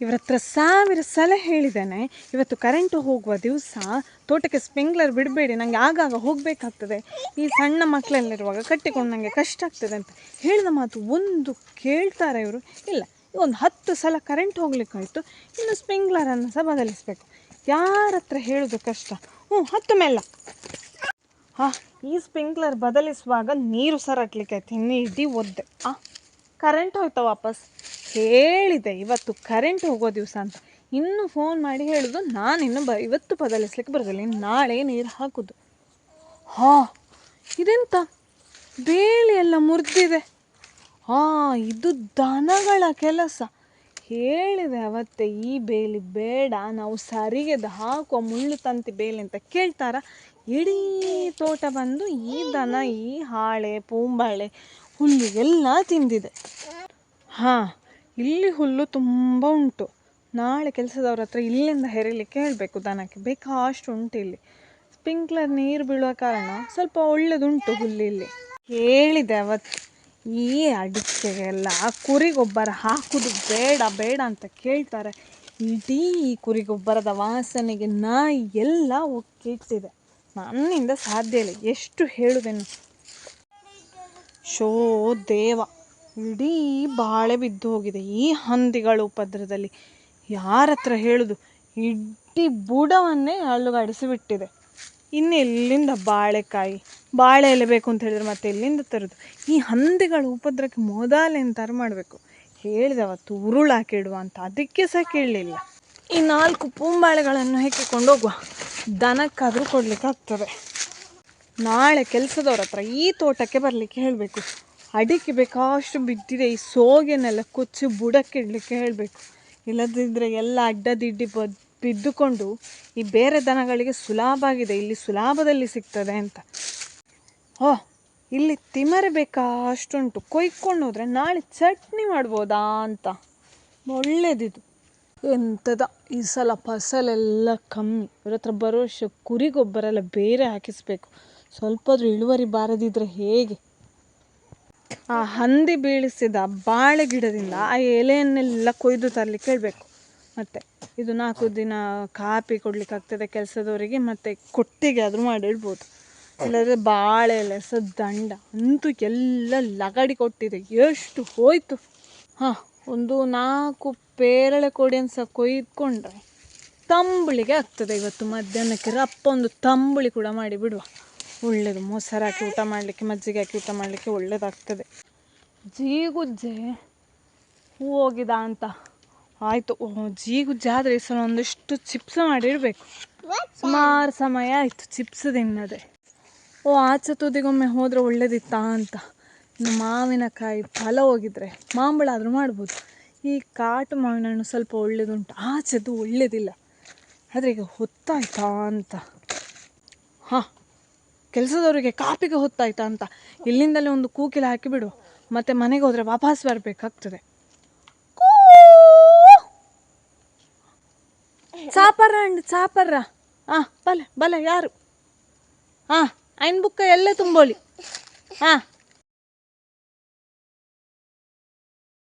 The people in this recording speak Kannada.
ಇವ್ರ ಹತ್ರ ಸಾವಿರ ಸಲ ಹೇಳಿದ್ದೇನೆ, ಇವತ್ತು ಕರೆಂಟು ಹೋಗುವ ದಿವಸ ತೋಟಕ್ಕೆ ಸ್ಪ್ರಿಂಕ್ಲರ್ ಬಿಡಬೇಡಿ ನನಗೆ ಆಗಾಗ ಹೋಗಬೇಕಾಗ್ತದೆ. ಈ ಸಣ್ಣ ಮಕ್ಕಳಲ್ಲಿರುವಾಗ ಕಟ್ಟಿಕೊಂಡು ನನಗೆ ಕಷ್ಟ ಆಗ್ತದೆ ಅಂತ ಹೇಳಿದ ಮಾತು ಒಂದು ಕೇಳ್ತಾರೆ ಇವರು? ಇಲ್ಲ, ಒಂದು ಹತ್ತು ಸಲ ಕರೆಂಟ್ ಹೋಗ್ಲಿಕ್ಕಾಯಿತು, ಇನ್ನು ಸ್ಪ್ರಿಂಕ್ಲರನ್ನು ಸಹ ಬದಲಿಸಬೇಕು. ಯಾರ ಹತ್ರ ಹೇಳೋದು ಕಷ್ಟ? ಹ್ಞೂ ಹತ್ತು ಮೇಲೆ ಹಾ, ಈ ಸ್ಪ್ರಿಂಕ್ಲರ್ ಬದಲಿಸುವಾಗ ನೀರು ಸರಟ್ಲಿಕ್ಕೆ ಆಯ್ತು ಇನ್ನು ಇಡೀ ಒದ್ದೆ. ಆ ಕರೆಂಟ್ ಹೋಯ್ತಾ ವಾಪಸ್? ಹೇಳಿದೆ ಇವತ್ತು ಕರೆಂಟ್ ಹೋಗೋ ದಿವಸ ಅಂತ. ಇನ್ನು ಫೋನ್ ಮಾಡಿ ಹೇಳೋದು ಇನ್ನು ಬ, ಇವತ್ತು ಬದಲಿಸ್ಲಿಕ್ಕೆ ಬರೋದಿಲ್ಲ ಇನ್ನು ನಾಳೆ ನೀರು ಹಾಕೋದು. ಹಾ, ಇದೆಂತ? ಬೇಲಿ ಎಲ್ಲ ಮುರಿದಿದೆ. ಹಾಂ, ಇದು ದನಗಳ ಕೆಲಸ. ಹೇಳಿದೆ ಅವತ್ತೆ, ಈ ಬೇಲಿ ಬೇಡ, ನಾವು ಸರಿಗೆದ ಹಾಕುವ ಮುಳ್ಳು ತಂತಿ ಬೇಲಿ ಅಂತ ಕೇಳ್ತಾರ? ಇಡೀ ತೋಟ ಬಂದು ಈ ದನ, ಈ ಹಾಳೆ, ಪೂಂಬಾಳೆ, ಹುಲ್ಲು ಎಲ್ಲ ತಿಂದಿದೆ. ಹಾಂ ಇಲ್ಲಿ ಹುಲ್ಲು ತುಂಬ ಉಂಟು. ನಾಳೆ ಕೆಲಸದವ್ರ ಹತ್ರ ಇಲ್ಲಿಂದ ಹೆರಿಲಿಕ್ಕೆ ಹೇಳಬೇಕು ದನಕ್ಕೆ. ಬೇಕಾಷ್ಟು ಉಂಟು ಇಲ್ಲಿ. ಸ್ಪ್ರಿಂಕ್ಲರ್ ನೀರು ಬೀಳುವ ಕಾರಣ ಸ್ವಲ್ಪ ಒಳ್ಳೆದುಂಟು ಹುಲ್ಲು ಇಲ್ಲಿ ಹೇಳಿದೆ ಅವತ್ತು ಈ ಅಡಿಕೆಗೆಲ್ಲ ಕುರಿ ಗೊಬ್ಬರ ಹಾಕುದು ಬೇಡ ಬೇಡ ಅಂತ ಕೇಳ್ತಾರೆ. ಇಡೀ ಈ ಕುರಿ ಗೊಬ್ಬರದ ವಾಸನೆಗೆ ನಾಯಿ ಎಲ್ಲ ಒಕ್ಕಿಟ್ಟಿದೆ ನನ್ನಿಂದ ಸಾಧ್ಯ ಇಲ್ಲ. ಎಷ್ಟು ಹೇಳುವೆನು? ಶೋ ದೇವ. ಇಡೀ ಬಾಳೆ ಬಿದ್ದು ಹೋಗಿದೆ ಈ ಹಂದಿಗಳು ಉಪದ್ರದಲ್ಲಿ. ಯಾರ ಹತ್ರ ಹೇಳುದು? ಇಡೀ ಬುಡವನ್ನೇ ಅಲ್ಲುಗಾಡಿಸಿ ಬಿಟ್ಟಿದೆ ಇನ್ನು ಎಲ್ಲಿಂದ ಬಾಳೆಕಾಯಿ? ಬಾಳೆ ಎಲೆ ಬೇಕು ಅಂತ ಹೇಳಿದ್ರೆ ಮತ್ತೆ ಎಲ್ಲಿಂದ ತರೋದು? ಈ ಹಂದಿಗಳ ಉಪದ್ರಕ್ಕೆ ಮೊದಲೇ ಎಂತಾರು ಮಾಡಬೇಕು. ಹೇಳಿದವ ಉರುಳು ಹಾಕಿಡುವ ಅಂತ. ಅದಕ್ಕೆ ಸಹ ಕೇಳಲಿಲ್ಲ. ಈ ನಾಲ್ಕು ಪೂಂಬಾಳೆಗಳನ್ನು ಹೆಕ್ಕಿಕೊಂಡು ಹೋಗುವ. ದನಕ್ಕಾದರೂ ಕೊಡಲಿಕ್ಕೆ ಆಗ್ತದೆ ನಾಳೆ ಕೆಲಸದವ್ರ ಹತ್ರ ಈ ತೋಟಕ್ಕೆ ಬರಲಿಕ್ಕೆ ಹೇಳಬೇಕು. ಅಡಿಕೆ ಬೇಕಾಷ್ಟು ಬಿದ್ದಿದೆ, ಈ ಸೋಗೆನೆಲ್ಲ ಕೊಚ್ಚಿ ಬುಡಕ್ಕೆ ಇಡಲಿಕ್ಕೆ ಹೇಳಬೇಕು. ಇಲ್ಲದಿದ್ದರೆ ಎಲ್ಲ ಅಡ್ಡದಿಡ್ಡಿ ಬದ್, ಬಿದ್ದುಕೊಂಡು ಈ ಬೇರೆ ದನಗಳಿಗೆ ಸುಲಭ ಆಗಿದೆ, ಇಲ್ಲಿ ಸುಲಭದಲ್ಲಿ ಸಿಗ್ತದೆ ಅಂತ. ಓ, ಇಲ್ಲಿ ತಿಮರೆ ಬೇಕಾಷ್ಟುಂಟು, ಕೊಯ್ಕೊಂಡು ಹೋದರೆ ನಾಳೆ ಚಟ್ನಿ ಮಾಡ್ಬೋದಾ ಅಂತ. ಒಳ್ಳೇದಿದು. ಎಂಥದ, ಈ ಸಲ ಫಸಲೆಲ್ಲ ಕಮ್ಮಿ. ಇವ್ರ ಹತ್ರ ಬರೋ ಕುರಿ ಗೊಬ್ಬರ ಎಲ್ಲ ಬೇರೆ ಹಾಕಿಸ್ಬೇಕು. ಸ್ವಲ್ಪದ್ರೂ ಇಳುವರಿ ಬಾರದಿದ್ರೆ ಹೇಗೆ? ಆ ಹಂದಿ ಬೀಳಿಸಿದ ಬಾಳೆ ಗಿಡದಿಂದ ಆ ಎಲೆಯನ್ನೆಲ್ಲ ಕೊಯ್ದು ತರಲಿಕ್ಕೆ ಹೇಳಬೇಕು. ಮತ್ತೆ ಇದು ನಾಲ್ಕು ದಿನ ಕಾಪಿ ಕೊಡ್ಲಿಕ್ಕೆ ಆಗ್ತದೆ ಕೆಲಸದವರಿಗೆ, ಮತ್ತು ಕೊಟ್ಟಿಗೆ ಆದರೂ ಮಾಡಿ ಇಡ್ಬೋದು. ಇಲ್ಲದ್ರೆ ಬಾಳೆ ಎಲೆ ಸಹ ದಂಡ, ಅಂತೂ ಎಲ್ಲ ಲಗಡಿ ಕೊಟ್ಟಿದೆ. ಎಷ್ಟು ಹೋಯ್ತು. ಹಾಂ, ಒಂದು ನಾಲ್ಕು ಪೇರಳೆ ಕೊಡಿ ಸಹ ಕೊಯ್ದುಕೊಂಡ್ರೆ ತಂಬುಳಿಗೆ ಆಗ್ತದೆ. ಇವತ್ತು ಮಧ್ಯಾಹ್ನಕ್ಕೆ ರಪ್ಪ ಒಂದು ತಂಬುಳಿ ಕೂಡ ಮಾಡಿ ಬಿಡುವ. ಒಳ್ಳೆಯದು ಮೊಸರು ಹಾಕಿ ಊಟ ಮಾಡಲಿಕ್ಕೆ ಮಜ್ಜಿಗೆ ಹಾಕಿ ಊಟ ಮಾಡಲಿಕ್ಕೆ ಒಳ್ಳೆಯದಾಗ್ತದೆ ಜೀಗುಜ್ಜೆ. ಹೂ ಹೋಗಿದ ಅಂತ. ಆಯಿತು. ಜೀಗುಜ್ಜೆ ಆದರೆ ಈ ಸಲ ಒಂದಿಷ್ಟು ಚಿಪ್ಸ್ ಮಾಡಿರಬೇಕು. ಸುಮಾರು ಸಮಯ ಆಯಿತು ಚಿಪ್ಸ್ ತಿನ್ನದೆ. ಓ ಆಚೆ ತುದಿಗೊಮ್ಮೆ ಹೋದರೆ ಒಳ್ಳೇದಿತ್ತಾ ಅಂತ. ಇನ್ನು ಮಾವಿನಕಾಯಿ ಫಲ ಹೋಗಿದ್ರೆ ಮಾಂಬಳ ಆದರೂ ಮಾಡ್ಬೋದು. ಈ ಕಾಟು ಮಾವಿನ ಹಣ್ಣು ಸ್ವಲ್ಪ ಒಳ್ಳೇದುಂಟು. ಆಚೆದು ಒಳ್ಳೇದಿಲ್ಲ. ಆದರೆ ಈಗ ಹೊತ್ತಾಯ್ತಾ ಅಂತ. ಕೆಲಸದವರಿಗೆ ಕಾಪಿಗೆ ಹೊತ್ತಾಯ್ತಾ ಅಂತ. ಇಲ್ಲಿಂದಲೇ ಒಂದು ಕೂಕಿಲ ಹಾಕಿಬಿಡು. ಮತ್ತೆ ಮನೆಗೆ ಹೋದರೆ ವಾಪಸ್ ಬರಬೇಕಾಗ್ತದೆ. ಚಾಪರ ಅಂಡ್ ಚಾಪರ್ರ. ಹಾಂ ಬಲೆ ಬಲೆ, ಯಾರು? ಹಾಂ ಐನ್ ಬುಕ್ಕ ಎಲ್ಲೇ ತುಂಬೋಲಿ? ಹಾಂ